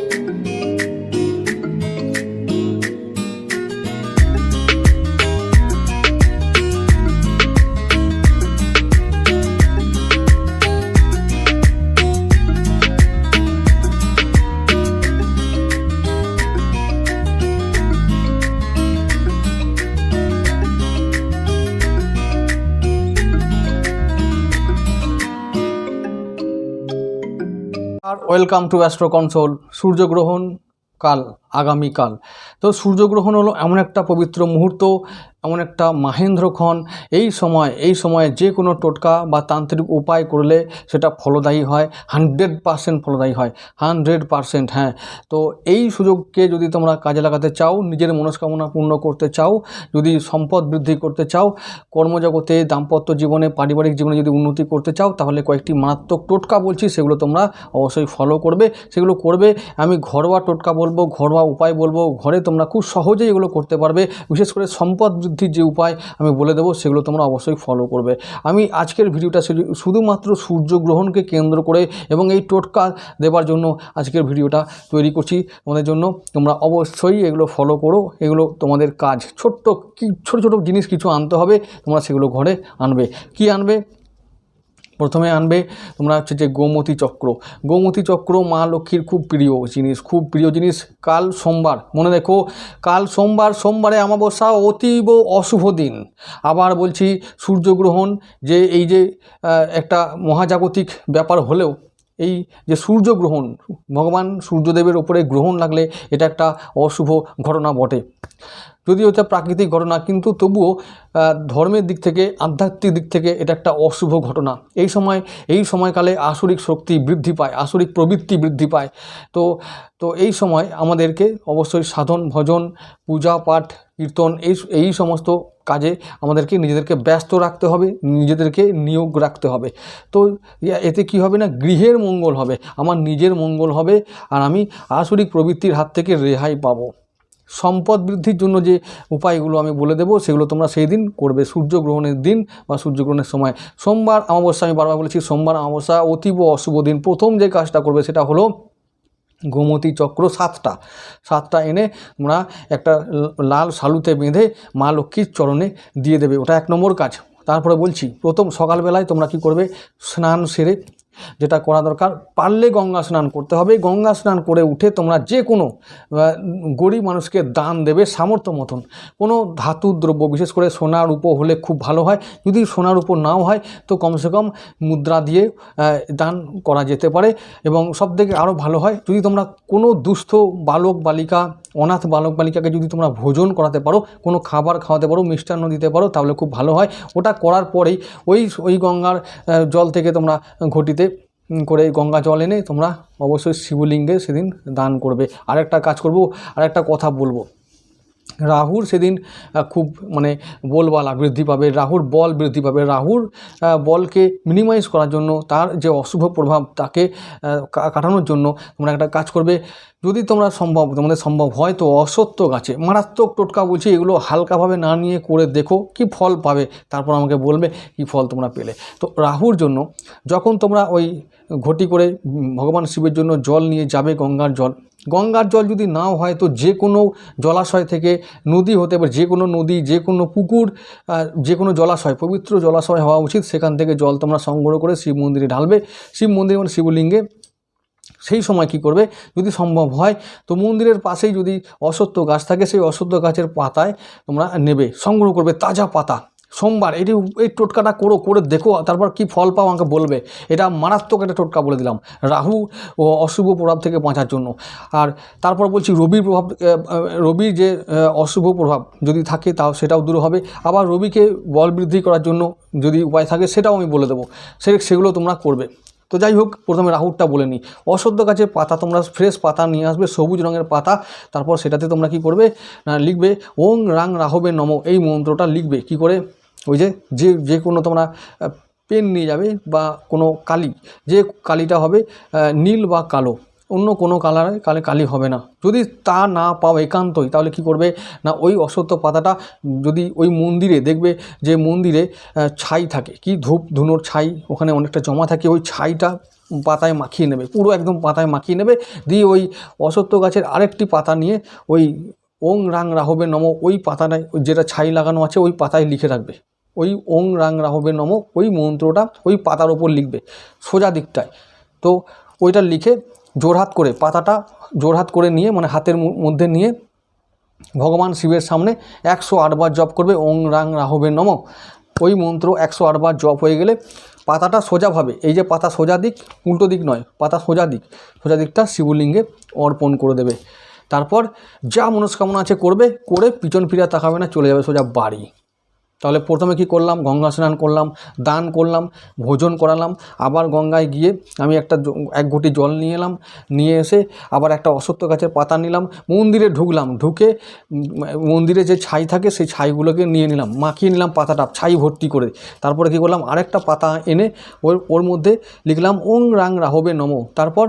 R welcome to astro console সূর্যগ্রহণ কাল আগামীকাল তো সূর্যগ্রহণ হলো এমন একটা পবিত্র মুহূর্ত এমন একটা মাহেন্দ্রক্ষণ এই সময় এই সময়ে যে কোনো টোটকা বা তান্ত্রিক উপায় করলে সেটা ফলদায়ী হয়। হান্ড্রেড পারসেন্ট ফলদায়ী হয়। হানড্রেড পারসেন্ট হ্যাঁ। তো এই সুযোগকে যদি তোমরা কাজে লাগাতে চাও, নিজের মনস্কামনা পূর্ণ করতে চাও, যদি সম্পদ বৃদ্ধি করতে চাও, কর্মজগতে দাম্পত্য জীবনে, পারিবারিক জীবনে যদি উন্নতি করতে চাও, তাহলে কয়েকটি মারাত্মক টোটকা বলছি, সেগুলো তোমরা অবশ্যই ফলো করবে। সেগুলো করবে, আমি ঘরোয়া টোটকা বলব, ঘরোয়া উপায় বলব, ঘরে তোমরা খুব সহজেই এগুলো করতে পারবে। বিশেষ করে সম্পদ বৃদ্ধির যে উপায় আমি বলে দেবো, সেগুলো তোমরা অবশ্যই ফলো করবে। আমি আজকের ভিডিওটা শুধু- শুধুমাত্র সূর্যগ্রহণকে কেন্দ্র করে এবং এই টোটকা দেবার জন্য আজকের ভিডিওটা তৈরি করছি। তোমাদের জন্য তোমরা অবশ্যই এগুলো ফলো করো। এগুলো তোমাদের কাজ। ছোট্ট কি, ছোটো ছোটো জিনিস কিছু আনতে হবে, তোমরা সেগুলো ঘরে আনবে। কি আনবে? প্রথমে আনবে তোমরা হচ্ছে যে গোমতী চক্র। গোমতী চক্র মা লক্ষ্মীর খুব প্রিয় জিনিস, খুব প্রিয় জিনিস কাল সোমবার। মনে দেখো কাল সোমবার, সোমবারে অমাবস্যা অতীব অশুভ দিন। আবার বলছি সূর্যগ্রহণ যে এই যে একটা মহাজাগতিক ব্যাপার হলেও এই যে সূর্যগ্রহণ, ভগবান সূর্যদেবের ওপরে গ্রহণ লাগলে এটা একটা অশুভ ঘটনা বটে। যদিও এটা প্রাকৃতিক ঘটনা, কিন্তু তবুও ধর্মের দিক থেকে, আধ্যাত্মিক দিক থেকে এটা একটা অশুভ ঘটনা। এই সময়, এই সময়কালে আসরিক শক্তি বৃদ্ধি পায়, আসরিক প্রবৃত্তি বৃদ্ধি পায়। তো তো এই সময় আমাদেরকে অবশ্যই সাধন, ভজন, পূজা, পাঠ, কীর্তন, এই এই সমস্ত কাজে আমাদেরকে নিজেদেরকে ব্যস্ত রাখতে হবে, নিজেদেরকে নিয়োগ রাখতে হবে। তো এতে কি হবে না? গৃহের মঙ্গল হবে, আমার নিজের মঙ্গল হবে, আর আমি আসরিক প্রবৃত্তির হাত থেকে রেহাই পাবো। সম্পদ বৃদ্ধির জন্য যে উপায়গুলো আমি বলে দেবো, সেগুলো তোমরা সেই দিন করবে। সূর্যগ্রহণের দিন বা সূর্যগ্রহণের সময়। সোমবার অমাবস্যা আমি বারবার বলেছি, সোমবার অমাবস্যা অতীব অশুভ দিন। প্রথম যে কাজটা করবে সেটা হলো গোমতী চক্র সাতটা। সাতটা এনে তোমরা একটা লাল সালুতে বেঁধে মা লক্ষ্মীর চরণে দিয়ে দেবে। ওটা এক নম্বর কাজ। তারপরে বলছি, প্রথম সকালবেলায় তোমরা কি করবে? স্নান সেরে যেটা করা দরকার, পারলে গঙ্গা স্নান করতে হবে। গঙ্গা স্নান করে উঠে তোমরা যে কোনো গরিব মানুষকে দান দেবে সামর্থ্য মতন। কোনো ধাতু দ্রব্য, বিশেষ করে সোনার উপ হলে খুব ভালো হয়। যদি সোনার উপর নাও হয়, তো কমসে কম মুদ্রা দিয়ে দান করা যেতে পারে। এবং সবথেকে আরও ভালো হয়, যদি তোমরা কোনো দুস্থ বালক বালিকা, অনাথ বালক বালিকাকে যদি তোমরা ভোজন করাতে পারো, কোনো খাবার খাওয়াতে পারো, মিষ্টান্ন দিতে পারো, তাহলে খুব ভালো হয়। ওটা করার পরেই ওই ওই গঙ্গার জল থেকে তোমরা ঘটিতে করে গঙ্গা জল এনে তোমরা অবশ্যই শিবলিঙ্গে সেদিন দান করবে। আরেকটা কাজ করব, আরেকটা কথা বলব। রাহুর সেদিন খুব মানে বলবালা বৃদ্ধি পাবে, রাহুর বল বৃদ্ধি পাবে। রাহুর বলকে মিনিমাইজ করার জন্য, তার যে অশুভ প্রভাব, তাকে কাটানোর জন্য তোমরা একটা কাজ করবে। যদি তোমরা সম্ভব, তোমাদের সম্ভব হয় তো অসত্য গাছে, মারাত্মক টোটকা বলছি, এগুলো হালকাভাবে না নিয়ে করে দেখো কি ফল পাবে, তারপর আমাকে বলবে কি ফল তোমরা পেলে। তো রাহুর জন্য, যখন তোমরা ওই ঘটি করে ভগবান শিবের জন্য জল নিয়ে যাবে গঙ্গার জল। গঙ্গার জল যদি নাও হয় তো যে কোনো জলাশয় থেকে নদী হতে পারে, যে কোনো নদী, যে কোনো পুকুর যে কোনো জলাশয়, পবিত্র জলাশয় হওয়া উচিত। সেখান থেকে জল তোমরা সংগ্রহ করে শিব মন্দিরে ঢালবে। শিব মন্দির মানে শিবলিঙ্গে। সেই সময় কি করবে? যদি সম্ভব হয় তো মন্দিরের পাশেই যদি অসত্য গাছ থাকে, সেই অসত্য গাছের পাতায় তোমরা নেবে, সংগ্রহ করবে তাজা পাতা। সোমবার এটি এই টোটকাটা করো, করে দেখো, তারপর কি ফল পাও আমাকে বলবে। এটা মারাত্মক একটা টোটকা বলে দিলাম। রাহু ও অশুভ প্রভাব থেকে বাঁচার জন্য। আর তারপর বলছি, রবির প্রভাব রবির যে অশুভ প্রভাব যদি থাকে, তাও সেটাও দূর হবে। আবার রবিকে বল বৃদ্ধি করার জন্য যদি উপায় থাকে, সেটাও আমি বলে দেবো। সে, সেগুলো তোমরা করবে। তো যাই হোক, প্রথমে রাহুরটা বলে নিই। অসদ্য গাছের পাতা, তোমরা ফ্রেশ পাতা নিয়ে আসবে, সবুজ রঙের পাতা। তারপর সেটাতে তোমরা কি করবে? না লিখবে, ওং রাং রাহবে নম এই মন্ত্রটা লিখবে। কি করে? ওই যে যে যে কোনো তোমরা পেন নিয়ে যাবে বা কোনো কালি, যে কালিটা হবে নীল বা কালো, অন্য কোনো কালারে কালে কালি হবে না। যদি তা না পাও একান্তই, তাহলে কি করবে? না, ওই অসত্য পাতাটা যদি ওই মন্দিরে দেখবে যে মন্দিরে ছাই থাকে, কি ধূপ, ধুনোর ছাই, ওখানে অনেকটা জমা থাকে, ওই ছাইটা পাতায় মাখিয়ে নেবে, পুরো একদম পাতায় মাখিয়ে নেবে, দিয়ে ওই অসত্য গাছের আরেকটি পাতা নিয়ে ওই ওং রাং রাহবে নম, ওই পাতাটায়, যেটা ছাই লাগানো আছে, ওই পাতায় লিখে রাখবে। ওই ওং রাং রাহবে নম, ওই মন্ত্রটা ওই পাতার ওপর লিখবে, সোজা দিকটায়। তো ওইটা লিখে জোরহাত করে পাতাটা জোরহাত করে নিয়ে মানে হাতের মধ্যে নিয়ে ভগবান শিবের সামনে একশো আটবার জপ করবে, ওং রাং রাহবে নম। ওই মন্ত্র একশো আটবার জপ হয়ে গেলে পাতাটা সোজাভাবে এই যে পাতা সোজা দিক, উল্টো দিক নয়, পাতা সোজা দিক। সোজা দিকটা শিবলিঙ্গে অর্পণ করে দেবে। তারপর যা মনস্কামনা আছে করবে, করে পিছন ফিরে তাকাবে না, চলে যাবে সোজা বাড়ি। তাহলে প্রথমে কি করলাম? গঙ্গা স্নান করলাম, দান করলাম, ভোজন করালাম, আবার গঙ্গায় গিয়ে আমি একটা এক ঘটি জল নিয়ে এলাম, নিয়ে এসে আবার একটা অসত্য গাছের পাতা নিলাম, মন্দিরে ঢুকলাম, ঢুকে মন্দিরে যে ছাই থাকে সেই ছাইগুলোকে নিয়ে নিলাম, মাখিয়ে নিলাম পাতাটা, ছাই ভর্তি করে। তারপরে কি করলাম? আরেকটা পাতা এনে ওর ওর মধ্যে লিখলাম, ওং রাং রাহবে নম। তারপর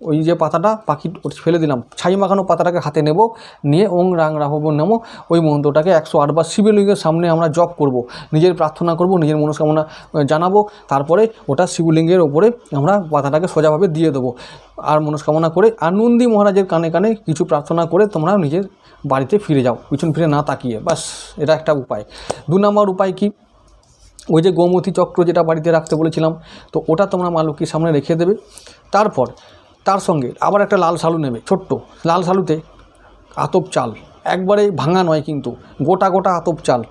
ওই যে পাতাটা পাখি ফেলে দিলাম। ছাই মাখানো পাতাটাকে হাতে নেব, নিয়ে ওং রাং রাহব নেব ওই মন্ত্রটাকে একশো আটবার শিবলিঙ্গের সামনে আমরা জপ করব। নিজের প্রার্থনা করব, নিজের মনস্কামনা জানাব। তারপরে ওটা শিবলিঙ্গের ওপরে আমরা পাতাটাকে সোজাভাবে দিয়ে দেবো। আর মনস্কামনা করে, আর নন্দী মহারাজের কানে কানে কিছু প্রার্থনা করে তোমরা নিজের বাড়িতে ফিরে যাও, পিছন ফিরে না তাকিয়ে। বাস এটা একটা উপায়। দু নম্বর উপায় কি? ওই যে গোমতী চক্র যেটা বাড়িতে রাখতে বলেছিলাম, তো ওটা তোমরা মা লক্ষ্মীর সামনে রেখে দেবে। তারপর তার সঙ্গে আবার একটা লাল শালু নেবে, ছোট্ট। লাল শালুতে আতপ চাল। একবারে ভাঙা নয় কিন্তু, গোটা গোটা আতপ চাল।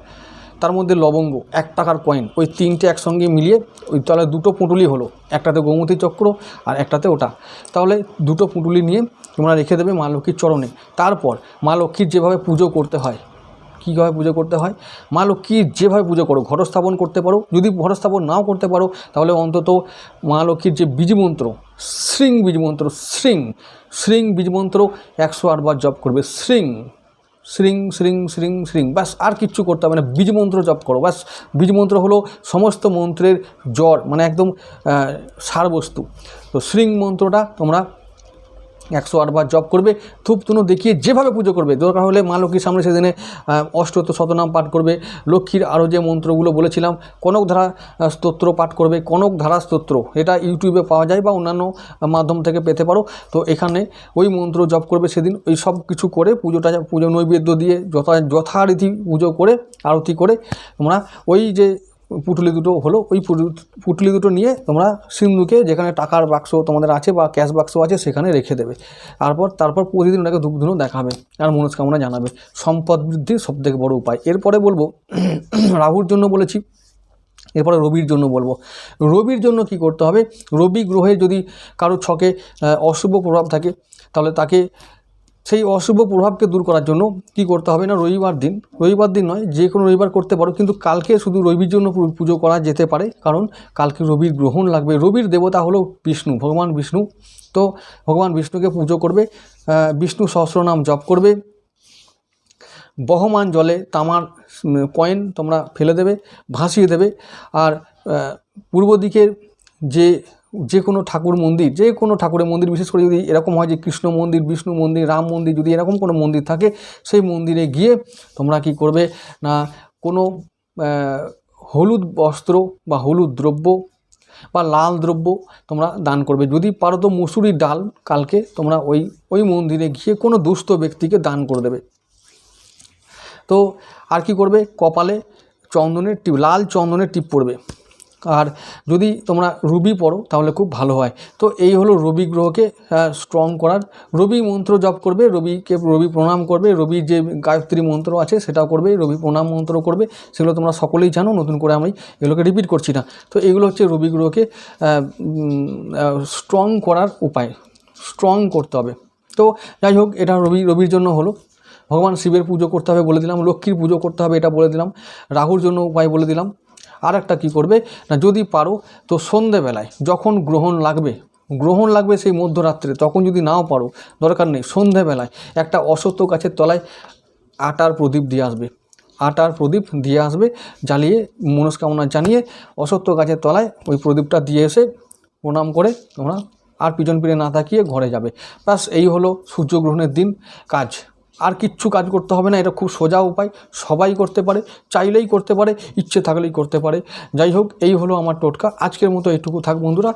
তার মধ্যে লবঙ্গ, এক টাকার কয়েন ওই তিনটে একসঙ্গে মিলিয়ে ওই তাহলে দুটো পুঁটুলি হলো। একটাতে গোমতী চক্র আর একটাতে ওটা। তাহলে দুটো পুঁটুলি নিয়ে তোমরা রেখে দেবে মা লক্ষ্মীর চরণে। তারপর মা লক্ষ্মীর যেভাবে পুজো করতে হয় কীভাবে পুজো করতে হয়? মা লক্ষ্মীর যেভাবে পুজো করো ঘটস্থাপন করতে পারো। যদি ঘটস্থাপন নাও করতে পারো, তাহলে অন্তত মা লক্ষ্মীর যে বীজমন্ত্র শৃং বীজমন্ত্র শৃং শৃং বীজমন্ত্র একশো আটবার জপ করবে। শৃং শৃং শৃং শৃং শৃং ব্যাস, আর কিচ্ছু করতে হবে না। বীজমন্ত্র জপ করো, ব্যাস। বীজমন্ত্র হলো সমস্ত মন্ত্রের জ্বর মানে একদম সারবস্তু তো শৃং মন্ত্রটা তোমরা একশো আটবার জপ করবে, ধূপ তুনো দেখিয়ে যেভাবে পুজো করবে। দরকার হলে মা লক্ষ্মীর সামনে সেদিনে অষ্টত শতনাম পাঠ করবে। লক্ষ্মীর আরও যে মন্ত্রগুলো বলেছিলাম, কনক ধারা স্তোত্র পাঠ করবে। কনক ধারা স্তোত্র, এটা ইউটিউবে পাওয়া যায় বা অন্যান্য মাধ্যম থেকে পেতে পারো। তো এখানে ওই মন্ত্র জপ করবে সেদিন, ওই সব কিছু করে পুজোটা, পুজো নৈবেদ্য দিয়ে যথা যথারীতি পুজো করে, আরতি করে তোমরা ওই যে পুটুলি দুটো হলো, ওই পুটু- পুটুলি দুটো নিয়ে তোমরা সিন্ধুকে যেখানে টাকার বাক্স তোমাদের আছে বা ক্যাশ বাক্স আছে সেখানে রেখে দেবে। তারপর তারপর প্রতিদিন ওটাকে ধূপ ধুনো দেখাবে আর মনস্কামনা জানাবে। সম্পদ বৃদ্ধির সবথেকে বড় উপায়। এরপরে বলব, রাহুর জন্য বলেছি, এরপরে রবির জন্য বলব। রবির জন্য কি করতে হবে? রবি গ্রহে যদি কারও ছকে অশুভ প্রভাব থাকে, তাহলে তাকে সেই অশুভ প্রভাবকে দূর করার জন্য কি করতে হবে না? রবিবার দিন রবিবার দিন নয়, যে কোনো রবিবার করতে পারো। কিন্তু কালকে শুধু রবির জন্য পুজো করা যেতে পারে, কারণ কালকে রবির গ্রহণ লাগবে। রবির দেবতা হলো বিষ্ণু, ভগবান বিষ্ণু। তো ভগবান বিষ্ণুকে পুজো করবে বিষ্ণু সহস্রনাম জপ করবে। বহমান জলে তামার কয়েন তোমরা ফেলে দেবে, ভাসিয়ে দেবে। আর পূর্ব দিকের যে যে কোনো ঠাকুর মন্দির, যে কোনো ঠাকুরের মন্দির, বিশেষ করে যদি এরকম হয় যে কৃষ্ণ মন্দির, বিষ্ণু মন্দির, রাম মন্দির, যদি এরকম কোনো মন্দির থাকে, সেই মন্দিরে গিয়ে তোমরা কি করবে? না, কোনো হলুদ বস্ত্র বা হলুদ দ্রব্য বা লাল দ্রব্য তোমরা দান করবে। যদি পারো তো মুসুরির ডাল কালকে তোমরা ওই ওই মন্দিরে গিয়ে কোনো দুস্থ ব্যক্তিকে দান করে দেবে। তো আর কি করবে? কপালে চন্দনের টিপ, লাল চন্দনের টিপ পড়বে। আর যদি তোমরা রবি পড়ো, তাহলে খুব ভালো হয়। তো এই হলো রবি গ্রহকে স্ট্রং করার। রবি মন্ত্র জপ করবে, রবিকে রবি প্রণাম করবে রবির যে গায়ত্রী মন্ত্র আছে সেটাও করবে, রবি প্রণাম মন্ত্র করবে, সেগুলো তোমরা সকলেই জানো, নতুন করে আমি এগুলোকে রিপিট করছি না। তো এগুলো হচ্ছে রবি গ্রহকে স্ট্রং করার উপায়। স্ট্রং করতে হবে। তো যাই হোক, এটা রবি, রবির জন্য হলো। ভগবান শিবের পুজো করতে হবে বলে দিলাম, লক্ষ্মীর পুজো করতে হবে এটা বলে দিলাম, রাহুর জন্য উপায় বলে দিলাম। আর একটা কী করবে? না, যদি পারো, তো সন্ধেবেলায় যখন গ্রহণ লাগবে গ্রহণ লাগবে সেই মধ্যরাত্রে, তখন যদি নাও পারো, দরকার নেই, সন্ধেবেলায় একটা অসত্য গাছের তলায় আটার প্রদীপ দিয়ে আসবে। আটার প্রদীপ দিয়ে আসবে, জ্বালিয়ে, মনস্কামনা জানিয়ে অসত্য গাছের তলায় ওই প্রদীপটা দিয়ে এসে প্রণাম করে তোমরা আর পিছন ফিরে না তাকিয়ে ঘরে যাবে। ব্যাস, এই হলো সূর্যগ্রহণের দিন, কাজ। আর কিচ্ছু কাজ করতে হবে না, এটা খুব সোজা উপায়। সবাই করতে পারে, চাইলেই করতে পারে, ইচ্ছে থাকলেই করতে পারে। যাই হোক, এই হলো আমার টোটকা। আজকের মতো এটুকু থাক বন্ধুরা।